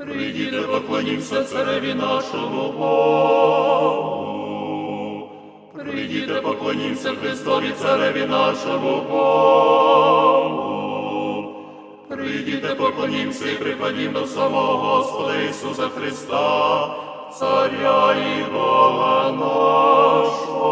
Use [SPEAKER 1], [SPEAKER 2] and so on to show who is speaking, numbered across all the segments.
[SPEAKER 1] Прийдіте, поклонімся цареві нашому Богу. Прийдіте, поклонімся Христові цареві нашому Богу. Прийдіте, поклонімся і припадім до самого Господа Ісуса Христа, Царя і Бога нашого.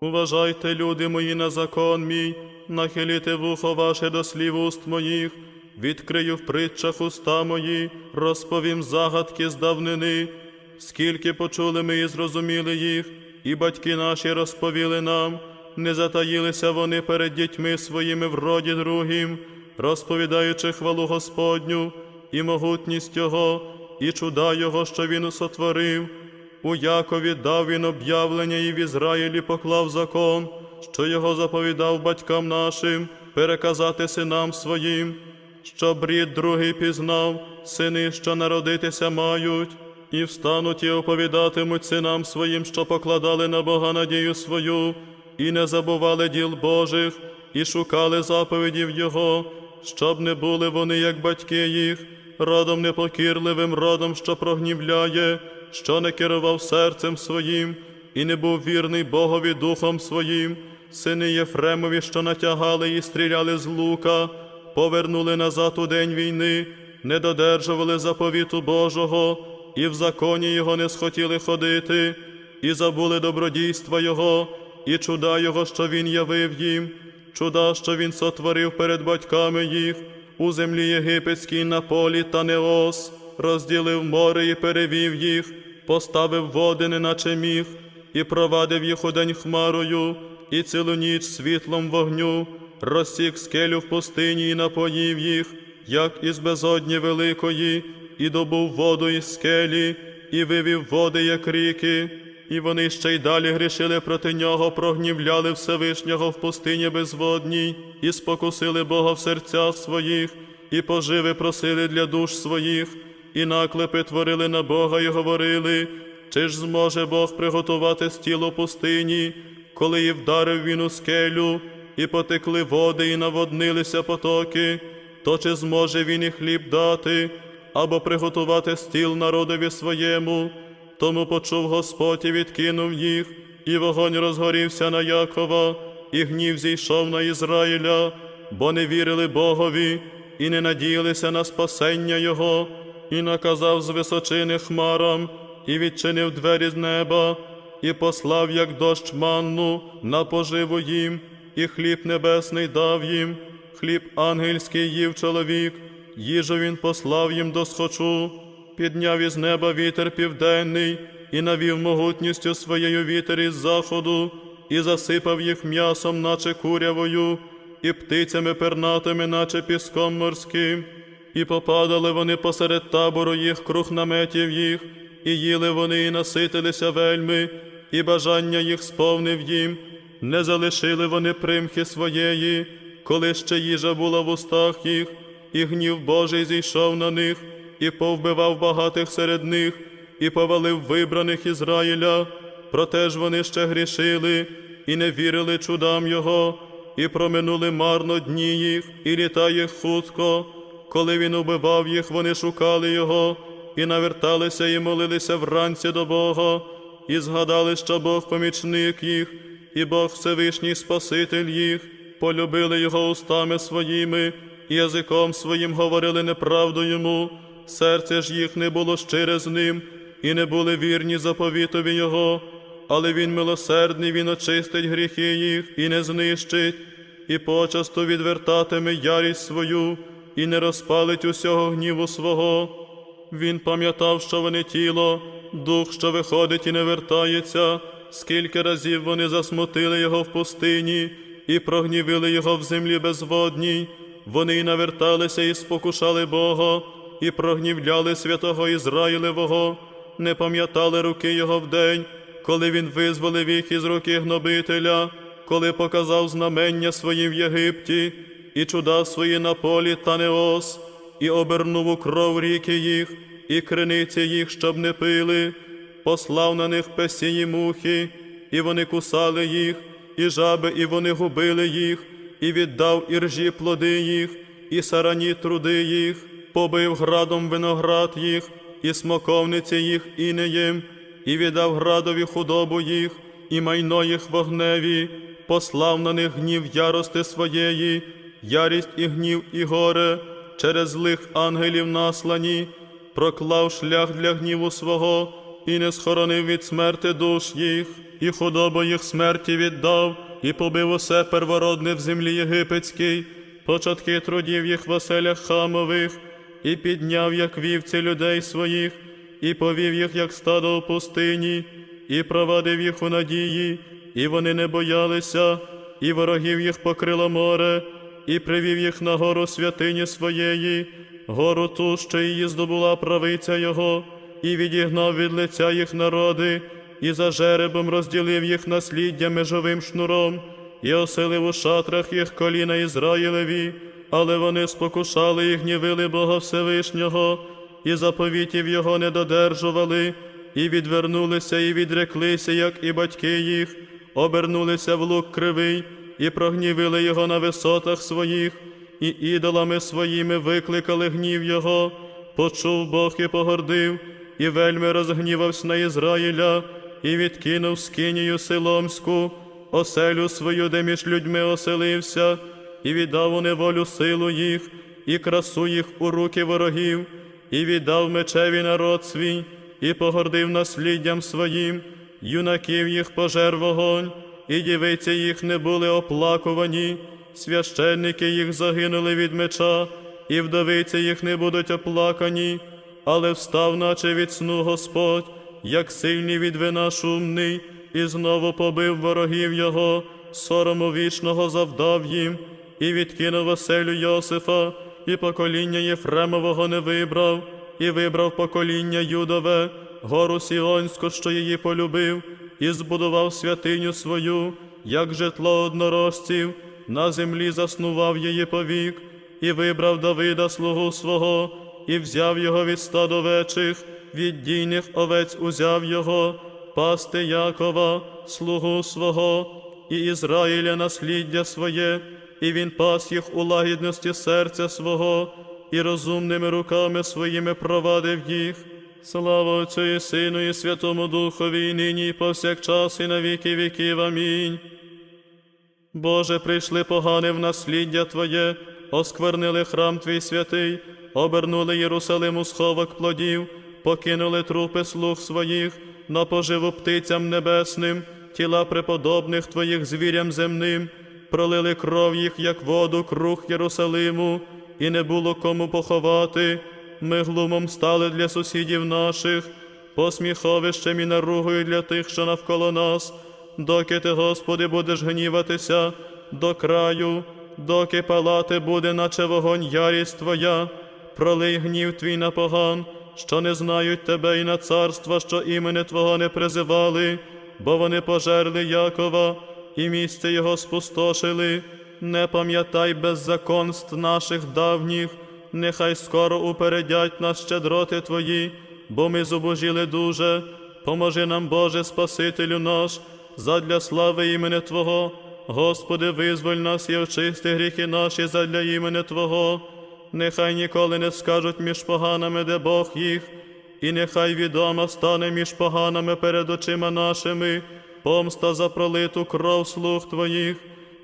[SPEAKER 2] Уважайте, люди мої, на закон мій, нахиліте вухо ваше до слів уст моїх, відкрию в притчах уста мої, розповім загадки з давнини, скільки почули ми і зрозуміли їх, і батьки наші розповіли нам, не затаїлися вони перед дітьми своїми в роді другим, розповідаючи хвалу Господню і могутність Його, і чуда Його, що Він сотворив. У Якові дав він об'явлення і в Ізраїлі поклав закон, що його заповідав батькам нашим, переказати синам своїм, щоб рід другий пізнав, сини, що народитися мають, і встануть і оповідатимуть синам своїм, що покладали на Бога надію свою, і не забували діл Божих, і шукали заповідів Його, щоб не були вони, як батьки їх, родом непокірливим, родом, що прогнівляє, що не керував серцем своїм, і не був вірний Богові духом своїм, сини Єфремові, що натягали і стріляли з лука, повернули назад у день війни, не додержували заповіту Божого, і в законі Його не схотіли ходити, і забули добродійства Його, і чуда Його, що Він явив їм, чуда, що Він сотворив перед батьками їх, у землі єгипетській на полі та Неос, розділив море і перевів їх, поставив води, неначе міг, і провадив їх у день хмарою, і цілу ніч світлом вогню, розсік скелю в пустині і напоїв їх, як із безодні великої, і добув воду із скелі, і вивів води, як ріки. І вони ще й далі грішили проти нього, прогнівляли Всевишнього в пустині безводній, і спокусили Бога в серцях своїх, і поживи просили для душ своїх, і наклепи творили на Бога і говорили, чи ж зможе Бог приготувати стіло пустині, коли і вдарив він у скелю, і потекли води, і наводнилися потоки, то чи зможе він і хліб дати, або приготувати стіл народові своєму? Тому почув Господь і відкинув їх, і вогонь розгорівся на Якова, і гнів зійшов на Ізраїля, бо не вірили Богові і не надіялися на спасення Його, і наказав з височини хмарам, і відчинив двері з неба, і послав, як дощ манну, на поживу їм, і хліб небесний дав їм, хліб ангельський їв чоловік, їжу він послав їм до схочу. Підняв із неба вітер південний, і навів могутністю своєю вітер із заходу, і засипав їх м'ясом, наче курявою, і птицями пернатими, наче піском морським, і попадали вони посеред табору їх круг наметів їх, і їли вони, і наситилися вельми, і бажання їх сповнив їм, не залишили вони примхи своєї, коли ще їжа була в устах їх, і гнів Божий зійшов на них і повбивав багатих серед них, і повалив вибраних Ізраїля, проте ж вони ще грішили і не вірили чудам Його, і проминули марно дні їх, і літа їх хутко. Коли він убивав їх, вони шукали Його, і наверталися і молилися вранці до Бога, і згадали, що Бог помічник їх, і Бог Всевишній Спаситель їх, полюбили Його устами своїми, і язиком своїм говорили неправду йому серце ж їх не було щире з ним, і не були вірні заповітові Його, але Він милосердний, Він очистить гріхи їх і не знищить, і почасто відвертатиме ярість свою, і не розпалить усього гніву свого. Він пам'ятав, що вони тіло, дух, що виходить і не вертається, скільки разів вони засмутили його в пустині і прогнівили його в землі безводній. Вони й наверталися і спокушали Бога і прогнівляли святого Ізраїлевого, не пам'ятали руки Його вдень, коли він визволив їх із руки гнобителя, коли показав знамення свої в Єгипті, і чуда свої на полі та Неос, і обернув у кров ріки їх, і криниці їх, щоб не пили, послав на них песії мухи, і вони кусали їх, і жаби, і вони губили їх, і віддав іржі плоди їх і сарані труди їх, побив градом виноград їх, і смоковниці їх інеєм, і віддав градові худобу їх, і майно їх вогневі, послав на них гнів ярости своєї, ярість і гнів, і горе, через злих ангелів наслані, проклав шлях для гніву свого, і не схоронив від смерти душ їх, і худобу їх смерті віддав, і побив усе первородне в землі єгипетській, початки трудів їх в оселях хамових, і підняв, як вівці людей своїх, і повів їх, як стадо у пустині, і провадив їх у надії, і вони не боялися, і ворогів їх покрило море, і привів їх на гору святині своєї, гору ту, що її здобула правиця Його, і відігнав від лиця їх народи, і за жеребом розділив їх насліддя межовим шнуром, і оселив у шатрах їх коліна Ізраїлеві, але вони спокушали і гнівили Бога Всевишнього, і заповітів Його не додержували, і відвернулися, і відреклися, як і батьки їх, обернулися в лук кривий, і прогнівили його на висотах своїх, і ідолами своїми викликали гнів Його, почув Бог і погордив, і вельми розгнівався на Ізраїля, і відкинув скинію Силомську, оселю свою, де між людьми оселився, і віддав у неволю силу їх, і красу їх у руки ворогів, і віддав мечеві народ свій, і погордив насліддям своїм, юнаків їх пожер вогонь, і дівиці їх не були оплакувані, священники їх загинули від меча, і вдовиці їх не будуть оплакані, але встав, наче від сну Господь, як сильний від вина шумний, і знову побив ворогів його, сорому вічного завдав їм, і відкинув оселю Йосифа, і покоління Єфремового не вибрав, і вибрав покоління Юдове, гору Сіонську, що її полюбив, і збудував святиню свою, як житло однорожців, на землі заснував її повік, і вибрав Давида слугу свого, і взяв його від стад овечих, від дійних овець узяв його, пасти Якова, слугу свого, і Ізраїля насліддя своє, і він пас їх у лагідності серця свого, і розумними руками своїми провадив їх. Слава Отцю і Сину, і Святому Духові, і нині, і повсякчас, і на віки віків. Амінь. Боже, прийшли погани в насліддя Твоє, осквернили храм Твій святий, обернули Єрусалим у сховок плодів, покинули трупи слуг своїх, на поживу птицям небесним, тіла преподобних Твоїх звірям земним, пролили кров їх, як воду, круг Єрусалиму, і не було кому поховати. Ми глумом стали для сусідів наших, посміховищем і наругою для тих, що навколо нас, доки ти, Господи, будеш гніватися до краю, доки палати буде, наче вогонь ярість Твоя, пролий гнів Твій на поган, що не знають Тебе і на царства, що імени Твого не призивали, бо вони пожерли Якова і місце його спустошили. Не пам'ятай беззаконств наших давніх, нехай скоро упередять нас щедроти Твої, бо ми зубожіли дуже. Поможи нам, Боже, Спасителю наш, задля слави імени Твого. Господи, визволь нас і очисти гріхи наші задля імени Твого. Нехай ніколи не скажуть між поганами, де Бог їх, і нехай відома стане між поганими перед очима нашими, помста за пролиту кров слуг Твоїх.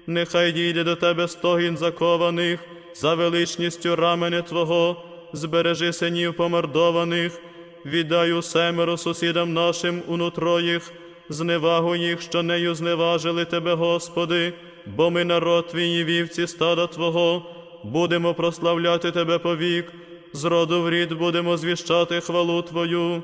[SPEAKER 2] Нехай дійде до Тебе стогін закованих, за величністю рамени Твого, збережи синів помордованих, віддай усемеро сусідам нашим у нутро їх, зневагу їх, що нею зневажили Тебе, Господи, бо ми народ Твій і вівці стада Твого, будемо прославляти Тебе повік, з роду в рід будемо звіщати хвалу Твою.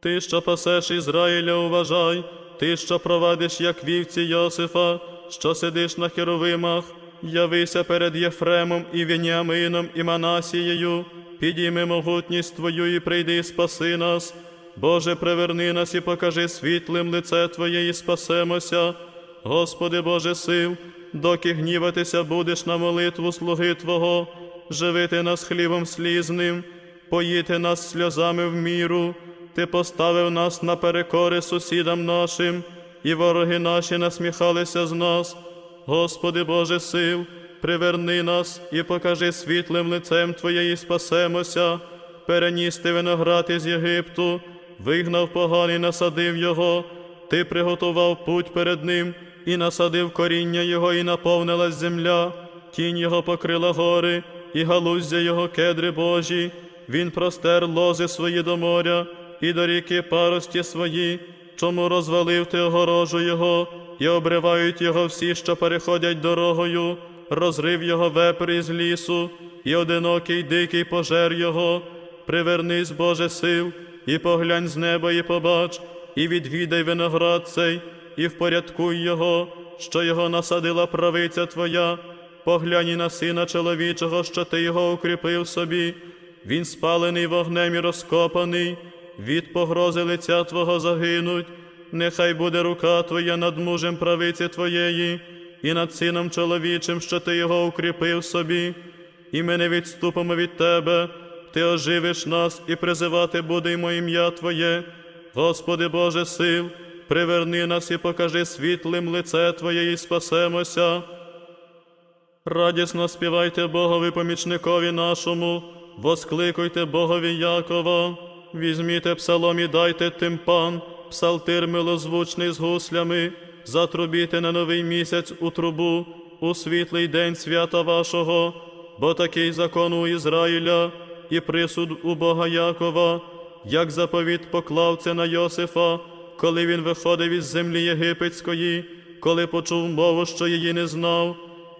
[SPEAKER 2] Ти, що пасеш Ізраїля, уважай, ти, що провадиш, як вівці Йосифа, що сидиш на херовимах, явися перед Єфремом і Веніамином і Манасією, підійми могутність Твою і прийди, спаси нас. Боже, приверни нас і покажи світлим лице Твоє, і спасемося. Господи Боже сил, доки гніватися будеш на молитву слуги Твого, живити нас хлібом слізним, поїти нас сльозами в міру. Ти поставив нас на перекори сусідам нашим, і вороги наші насміхалися з нас. Господи Боже сил, приверни нас і покажи світлим лицем Твоє і спасемося. Переніс ти виноград із Єгипту, вигнав поганий, насадив його, ти приготував путь перед ним і насадив коріння його, і наповнилась земля, тінь його покрила гори, і галуздя його кедри Божі. Він простер лози свої до моря, і до ріки парості свої, чому розвалив ти огорожу його, і обривають його всі, що переходять дорогою, розрив його вепр із лісу, і одинокий дикий пожер його. Привернись, Боже сил, і поглянь з неба, і побач, і відвідай виноград цей, і впорядкуй його, що його насадила правиця Твоя. Поглянь на сина чоловічого, що ти його укріпив собі. Він спалений вогнем і розкопаний, від погрози лиця Твого загинуть. Нехай буде рука Твоя над мужем правиці Твоєї, і над сином чоловічим, що ти його укріпив собі, і ми не відступимо від Тебе, Ти оживиш нас і призивати будемо ім'я Твоє. Господи Боже сил, приверни нас і покажи світлим лице Твоє і спасемося. Радісно співайте Богові помічникові нашому, воскликуйте Богові Якова, візьміте псалом і дайте тимпан, псалтир милозвучний з гуслями, затрубіте на новий місяць у трубу, у світлий день свята вашого, бо такий закон у Ізраїля і присуд у Бога Якова, як заповіт поклав це на Йосифа, коли він виходив із землі єгипетської, коли почув мову, що її не знав.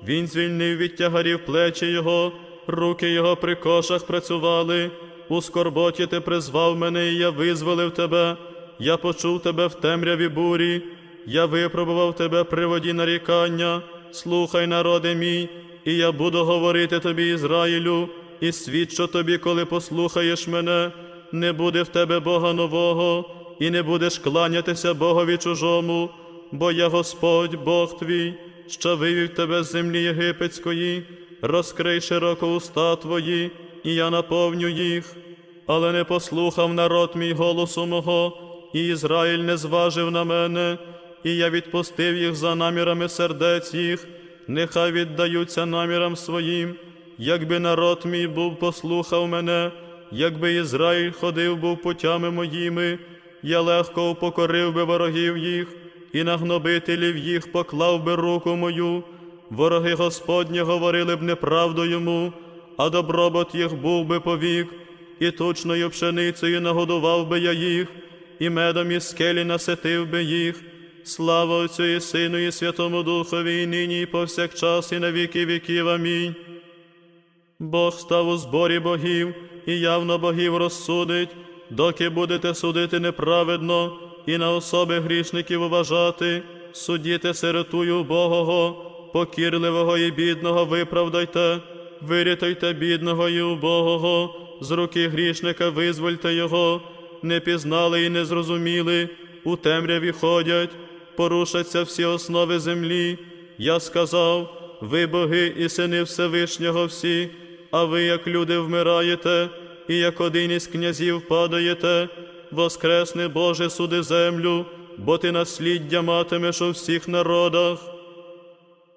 [SPEAKER 2] Він звільнив від тягарів плечі його, руки його при кошах працювали. У скорботі ти призвав мене, і я визволив тебе. Я почув тебе в темряві бурі, я випробував тебе при воді нарікання. Слухай, народи мій, і я буду говорити тобі, Ізраїлю, і свідчу тобі, коли послухаєш мене. Не буде в тебе Бога нового, і не будеш кланятися Богові чужому, бо я Господь, Бог твій що вивів тебе з землі єгипетської, розкрий широко уста твої, і я наповню їх. Але не послухав народ мій голосу мого, і Ізраїль не зважив на мене, і я відпустив їх за намірами сердець їх, нехай віддаються намірам своїм, якби народ мій був послухав мене, якби Ізраїль ходив був путями моїми, я легко упокорив би ворогів їх і на гнобителів їх поклав би руку мою, вороги Господні говорили б неправду йому, а добробут їх був би повік, і тучною пшеницею нагодував би я їх, і медом із скелі наситив би їх. Слава Отцю і Сину, і Святому Духові, і нині, і повсякчас, і на віки віків. Амінь. Бог став у зборі богів, і явно богів розсудить, доки будете судити неправедно, і на особи грішників уважати, судіте сиротую убогого, покірливого і бідного виправдайте, вирятуйте бідного і убогого, з руки грішника визвольте його, не пізнали і не зрозуміли, у темряві ходять, порушаться всі основи землі. Я сказав, ви боги і сини Всевишнього всі, а ви, як люди, вмираєте, і як один із князів падаєте воскресне Боже суди землю, бо ти насліддя матимеш у всіх народах.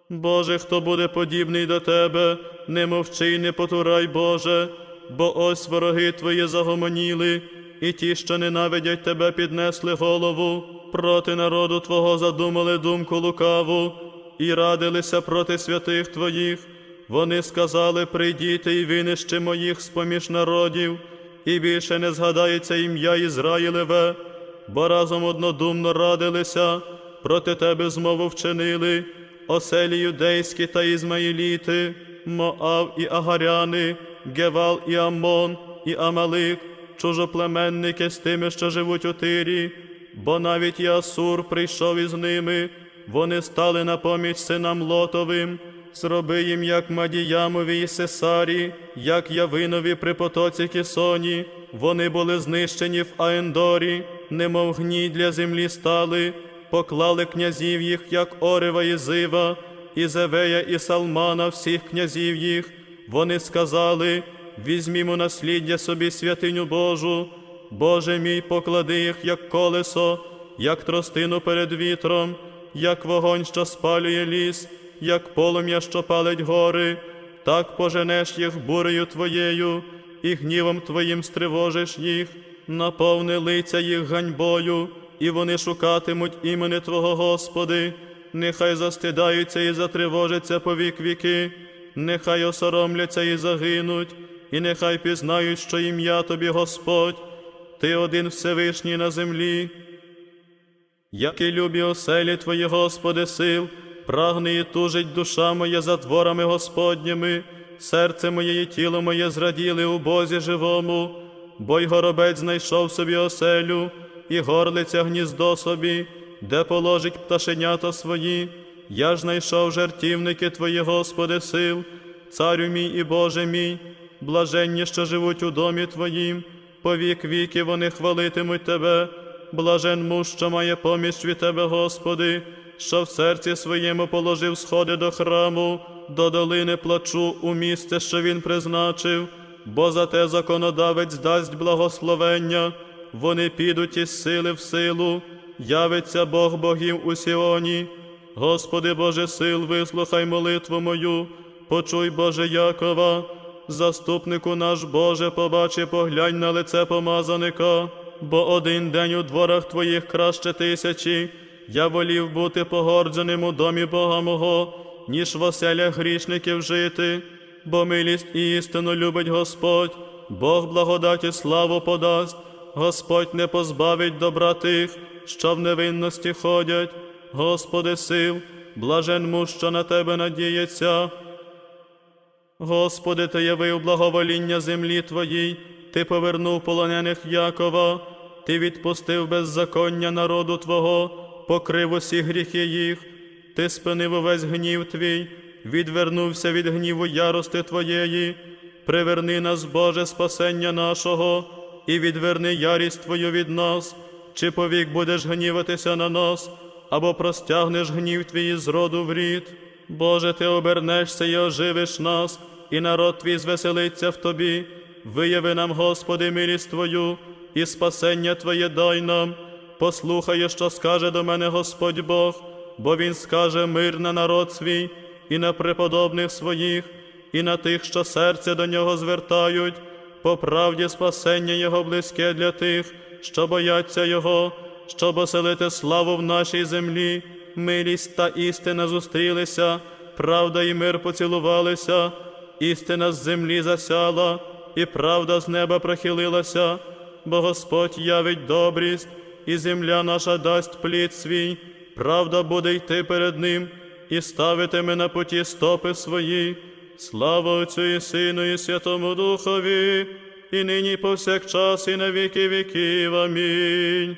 [SPEAKER 2] Боже, хто буде подібний до тебе, не мовчи й не потурай, Боже, бо ось вороги твої загомоніли, і ті, що ненавидять тебе, піднесли голову, проти народу Твого задумали думку лукаву, і радилися проти святих Твоїх. Вони сказали, прийдіте і винищи моїх з-поміж народів і більше не згадається ім'я Ізраїлеве, бо разом однодумно радилися, проти тебе змову вчинили, оселі юдейські та ізмаїліти, Моав і Агаряни, Гевал і Амон, і Амалик, чужоплеменники з тими, що живуть у тирі, бо навіть і Асур прийшов із ними, вони стали на поміч синам Лотовим. Зроби їм, як Мадіямові і Сесарі, як Явинові при потоці Кісоні, вони були знищені в Аендорі, немов гній для землі стали, поклали князів їх, як Орева і Зива, і Зевея і Салмана, всіх князів їх. Вони сказали: візьмімо насліддя собі святиню Божу, Боже мій, поклади їх, як колесо, як тростину перед вітром, як вогонь, що спалює ліс як полум'я, що палить гори, так поженеш їх бурею твоєю, і гнівом твоїм стривожиш їх, наповни лиця їх ганьбою, і вони шукатимуть імени Твого Господи, нехай застидаються і затривожаться по вік віки, нехай осоромляться і загинуть, і нехай пізнають, що ім'я Тобі Господь, Ти один Всевишній на землі. Які любі оселі Твої, Господи, сил, прагне і тужить душа моя за дворами Господніми, серце моє і тіло моє зраділи у Бозі живому, бо й горобець знайшов собі оселю, і горлиця гніздо собі, де положить пташенята свої. Я ж знайшов жертівники Твої, Господи, сил, царю мій і Боже мій, блаженні, що живуть у домі Твоїм, по вік віки вони хвалитимуть Тебе. Блажен муж, що має поміч від Тебе, Господи, що в серці своєму положив сходи до храму, до долини плачу у місце, що він призначив, бо за те законодавець дасть благословення, вони підуть із сили в силу, явиться Бог богів у Сіоні. Господи Боже сил, вислухай молитву мою, почуй Боже Якова, заступнику наш Боже, побачи, поглянь на лице помазаника, бо один день у дворах Твоїх краще тисячі, я волів бути погордженим у домі Бога мого, ніж в оселях грішників жити, бо милість і істину любить Господь, Бог благодаті славу подасть, Господь не позбавить добра тих, що в невинності ходять. Господи сил, блажен муж, що на тебе надіється. Господи, Ти явив благовоління землі Твоїй, Ти повернув полонених Якова, Ти відпустив беззаконня народу Твого, покрив усі гріхи їх, Ти спинив увесь гнів Твій, відвернувся від гніву ярости Твоєї, приверни нас, Боже, спасення нашого, і відверни ярість Твою від нас, чи повік будеш гніватися на нас, або простягнеш гнів Твій з роду в рід. Боже, Ти обернешся і оживиш нас, і народ Твій звеселиться в Тобі. Вияви нам, Господи, милість Твою, і спасення Твоє дай нам. Послухай, що скаже до мене Господь Бог, бо Він скаже мир на народ свій, і на преподобних своїх, і на тих, що серце до нього звертають. По правді спасення Його близьке для тих, що бояться Його, щоб оселити славу в нашій землі, милість та істина зустрілися, правда і мир поцілувалися, істина з землі засяла, і правда з неба прохилилася, бо Господь явить добрість, і земля наша дасть плід свій, правда буде йти перед Ним, і ставитиме на путі стопи свої. Слава Отцю і Сину, і Святому Духові, і нині повсякчас, і на віки віків. Амінь.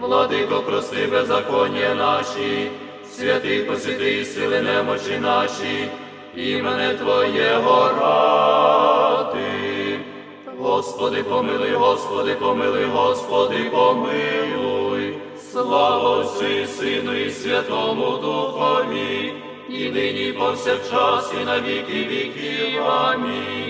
[SPEAKER 1] владико, прости беззаконня наші, святий посвяти сили немочі наші, імене Твоєго ради. Господи, помилуй, Господи, помилуй, Господи, помилуй, слава Отцю Сину і Святому Духові, і нині і повсякчас, і на віки віків. Амінь.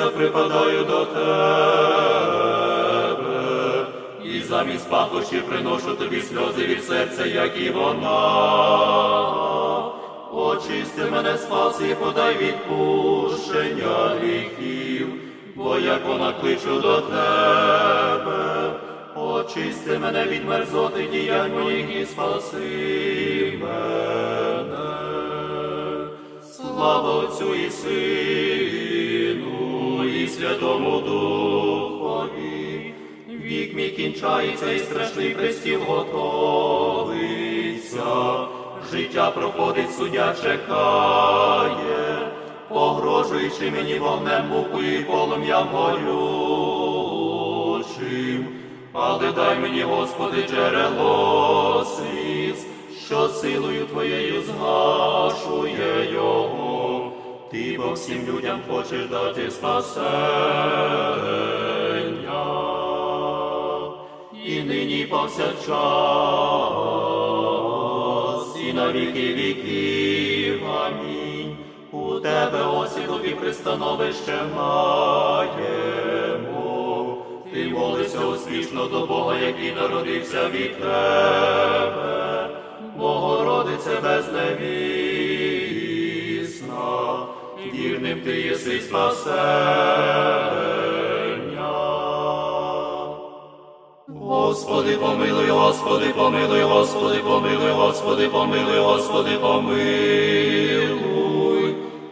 [SPEAKER 1] блудниця припадаю до тебе, і замість пахощі приношу тобі сльози від серця, як і вона. Очисти мене спаси і подай відпущення гріхів, бо як вона кличу до тебе, очисти мене від мерзоти діянь моїх і спаси мене. Слава Отцю і Сину, Святому Духові, вік мій кінчається, і страшний престіл готовиться. Життя проходить, суддя чекає, погрожуючи мені вогнем мукою і полум'ям горючим. Але дай мені, Господи, джерело сліз, що силою Твоєю згашує його. Ти бо всім людям хочеш дати спасення. І нині повсякчас, і на віки віків. Амінь. У тебе осіду і пристановище маємо. Ти молишся успішно до Бога, який народився від тебе. Богородице безневісна, вірним ти єси спасення. Господи, помилуй, Господи, помилуй, Господи, помилуй, Господи, помилуй, Господи, помилуй.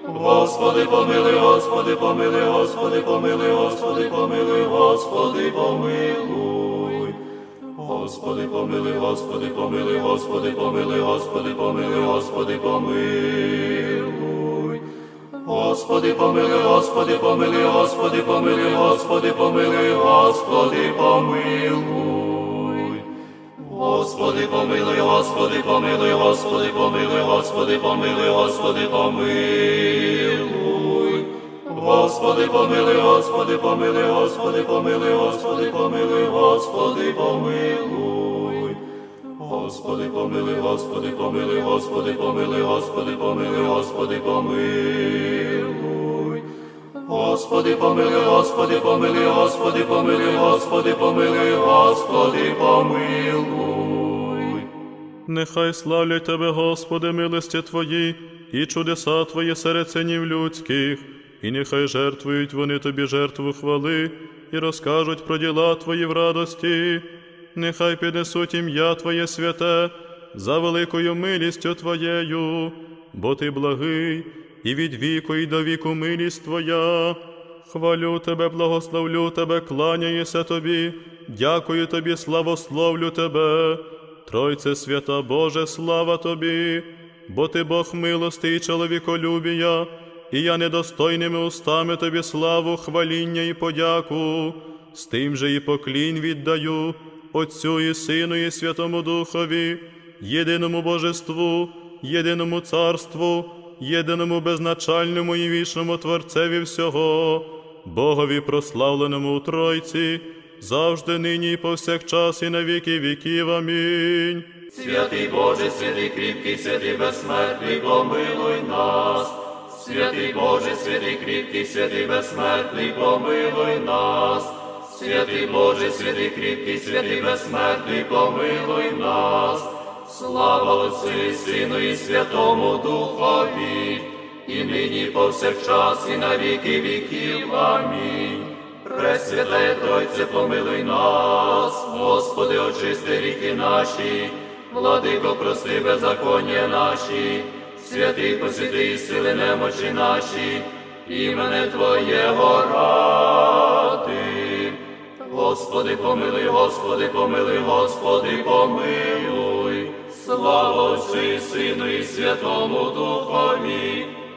[SPEAKER 1] Господи, помилуй, Господи, помилуй, Господи, помилуй, Господи, помилуй, Господи, помилуй. Господи, помилуй, Господи, помилуй, Господи, помилуй, Господи, помилуй, Господи, помилуй. Господи, помилуй, Господи, помилуй, Господи, помилуй, Господи, помилуй, Господи, помилуй. Господи, помилуй, Господи, помилуй, Господи, помилуй, Господи, помилуй, Господи, помилуй. Господи, помилуй, Господи, помилуй, Господи, помилуй, Господи, помилуй, Господи, помилуй. Господи, помилуй, Господи, помилуй, Господи, помилуй, Господи, помилуй, Господи, помилуй. Господи, помилуй, Господи, помилуй, Господи, помилуй, Господи, помилуй, Господи, помилуй.
[SPEAKER 2] Нехай славлять Тебе, Господи, милості Твої, і чудеса Твої серед синів людських, і нехай жертвують вони Тобі жертву хвали, і розкажуть про діла Твої в радості. Нехай піднесуть ім'я Твоє святе за великою милістю Твоєю, бо Ти благий, і від віку і до віку милість Твоя. Хвалю Тебе, благословлю Тебе, кланяюся Тобі, дякую Тобі, славословлю Тебе. Тройце свята Боже, слава Тобі, бо Ти Бог милости і чоловіколюбія, і я недостойними устами Тобі славу, хваління і подяку, з тим же і поклін віддаю Отцю і Сину, і Святому Духові, єдиному Божеству, єдиному царству, єдиному безначальному і вічному Творцеві всього, Богові прославленому у Тройці, завжди нині і повсякчас і на віки віків. Амінь.
[SPEAKER 1] Святий Боже, святий кріпкий, святий безсмертний, помилуй нас. Святий Боже, святий кріпкий, святий безсмертний, помилуй нас. Святий Боже, святий кріпкий, святий безсмертний, помилуй нас. Слава Отцю і Сину і Святому Духові, і нині повсякчас, і на віки віків. Амінь. Пресвятая Тройце, помилуй нас, Господи, очисти гріхи наші, владико, прости беззаконня наші, святий посвяти сили немочі наші, імене Твоєго ради. Господи, помилуй, Господи, помилуй, Господи, помилуй, слава Отцю і Сину і Святому Духові,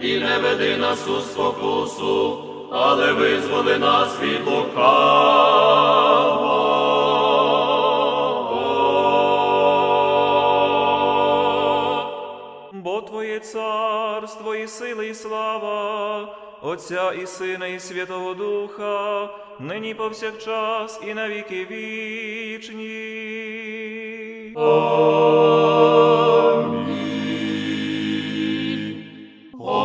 [SPEAKER 1] і не веди нас у спокусу, але визволи нас від лукавого.
[SPEAKER 3] Бо Твоє царство і сили, і слава, Отця і Сина, і Святого Духа, нині повсякчас і на віки вічні.